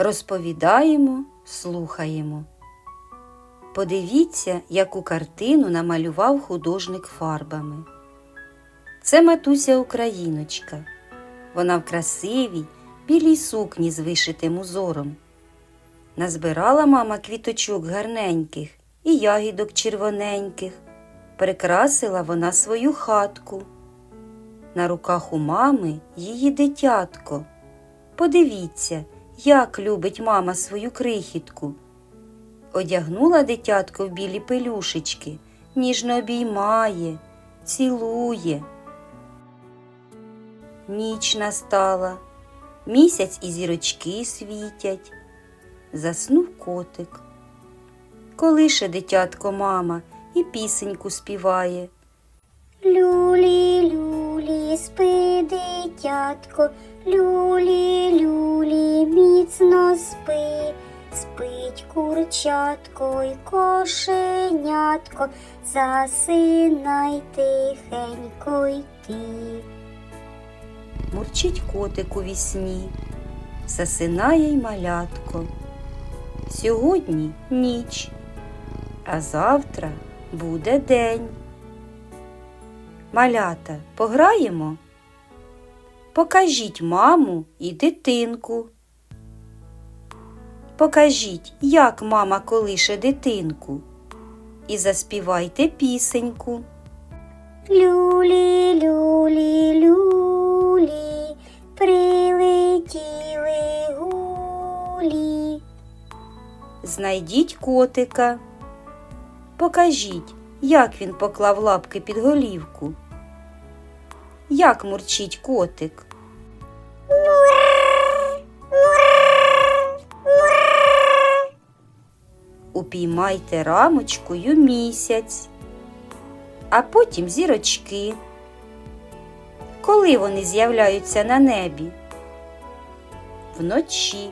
Розповідаємо, слухаємо. Подивіться, яку картину намалював художник фарбами. Це матуся Україночка. Вона в красивій, білій сукні з вишитим узором. Назбирала мама квіточок гарненьких і ягідок червоненьких. Прикрасила вона свою хатку. На руках у мами її дитятко. Подивіться, як любить мама свою крихітку. Одягнула дитятко в білі пелюшечки, ніжно обіймає, цілує. Ніч настала, місяць і зірочки світять. Заснув котик. Колише дитятко мама і пісеньку співає. Люлі, люлі, спи, дитятко, люлі, люлі, міцно спи, спить курчатко й кошенятко, засинай тихенько й ти. Мурчить котик у вісні, засинає й малятко. Сьогодні ніч, а завтра буде день. Малята, пограємо? Покажіть маму і дитинку. Покажіть, як мама колише дитинку. І заспівайте пісеньку. Люлі, люлі, люлі, прилетіли гулі. Знайдіть котика. Покажіть, як він поклав лапки під голівку. Як мурчить котик. Упіймайте рамочкою місяць, а потім зірочки. Коли вони з'являються на небі? Вночі.